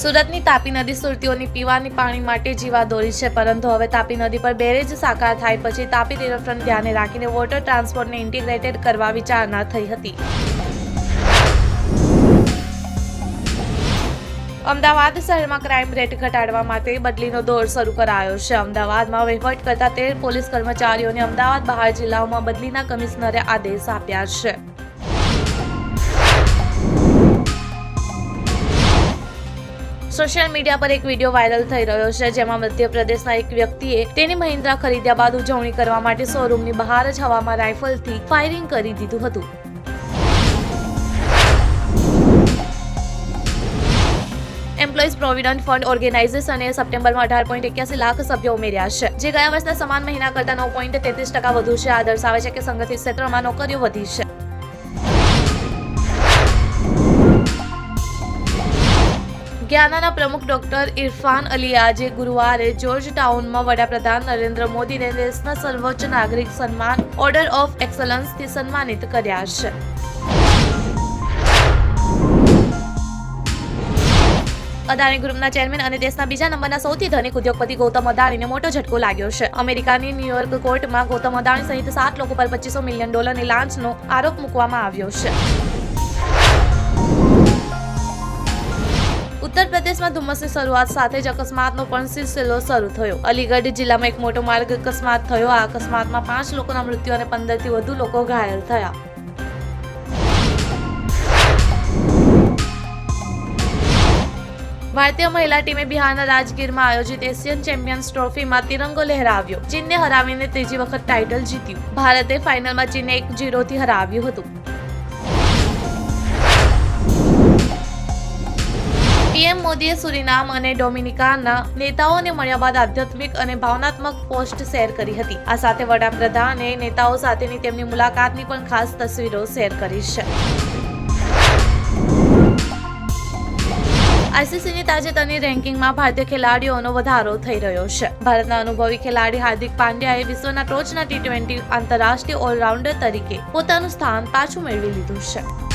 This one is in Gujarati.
સુરતની તાપી નદી સુરતીઓની પીવાની પાણી માટે જીવા દોરી છે, પરંતુ હવે તાપી નદી પર બેરેજ સાકાર થાય પછી તાપી રિવરફ્રન્ટ ધ્યાને રાખીને વોટર ટ્રાન્સપોર્ટને ઇન્ટિગ્રેટેડ કરવા વિચારણા થઈ હતી. અમદાવાદ શહેરમાં ક્રાઇમ રેટ ઘટાડવા માટે બદલીનો દોર શરૂ કરાયો છે. અમદાવાદમાં વહીવટ કરતા તેર પોલીસ કર્મચારીઓને અમદાવાદ બહાર જિલ્લાઓમાં બદલીના કમિશનરે આદેશ આપ્યા છે. સોશિયલ મીડિયા પર એક વીડિયો વાયરલ થઈ રહ્યો છે, જેમાં મધ્યપ્રદેશના એક વ્યક્તિએ તેની મહિન્દ્રા ખરીદ્યા બાદ ઉજવણી કરવા માટે શોરૂમની બહાર જ હવામાં રાઇફલથી ફાયરિંગ કરી દીધું હતું. એમ્પ્લોઈઝ પ્રોવિડન્ટ ફંડ ઓર્ગેનાઇઝેશને સપ્ટેમ્બરમાં અઢાર પોઈન્ટ એક્યાસી લાખ સભ્યો ઉમેર્યા છે, જે ગયા વર્ષના સમાન મહિના કરતા નવ પોઈન્ટ તેત્રીસ ટકા વધુ છે. આ દર્શાવે છે કે સંગઠિત ક્ષેત્રમાં નોકરીઓ વધી છે. જ્ઞાનાના પ્રમુખ ડોક્ટર ઇરફાન અલી આજે ગુરુવારે જોર્જ ટાઉનમાં વડાપ્રધાન નરેન્દ્ર મોદીને દેશના સર્વોચ્ચ નાગરિક સન્માન, ઓર્ડર ઓફ એક્સલન્સથી સન્માનિત કર્યા છે. અદાણી ગ્રુપના ચેરમેન અને દેશના બીજા નંબરના સૌથી ધનિક ઉદ્યોગપતિ ગૌતમ અદાણીને મોટો ઝટકો લાગ્યો છે. અમેરિકાની ન્યુયોર્ક કોર્ટમાં ગૌતમ અદાણી સહિત સાત લોકો પર પચીસો મિલિયન ડોલરની લાંચનો આરોપ મૂકવામાં આવ્યો છે. ઉત્તર પ્રદેશમાં ધુમ્મસની શરૂઆત સાથે જ અકસ્માતનો પણ સિલસિલો શરૂ થયો. અલીગઢ જિલ્લામાં એક મોટો માર્ગ અકસ્માત થયો. આ અકસ્માતમાં પાંચ લોકોના મૃત્યુ અને પંદરથી વધુ લોકો ઘાયલ થયા. ભારતીય મહિલા ટીમે બિહારના રાજગીરમાં આયોજિત એશિયન ચેમ્પિયન્સ ટ્રોફીમાં તિરંગો લહેરાવ્યો. ચીનને હરાવીને ત્રીજી વખત ટાઇટલ જીત્યું. ભારતે ફાઇનલમાં ચીનને એક જીરોથી હરાવ્યું હતું. મોદીએ સુરીનામ અને ડોમિનિકાના નેતાઓને મળ્યા બાદ આધ્યાત્મિક અને ભાવનાત્મક પોસ્ટ શેર કરી હતી. આ સાથે વડાપ્રધાને નેતાઓ સાથેની તેમની મુલાકાતની પણ ખાસ તસવીરો શેર કરી છે. આઈસીસીની તાજેતરની રેન્કિંગમાં ભારતીય ખેલાડીઓનો વધારો થઈ રહ્યો છે. ભારતના અનુભવી ખેલાડી હાર્દિક પાંડ્યાએ વિશ્વના ટોચના ટી ટ્વેન્ટી આંતરરાષ્ટ્રીય ઓલરાઉન્ડર તરીકે પોતાનું સ્થાન પાછું મેળવી લીધું છે.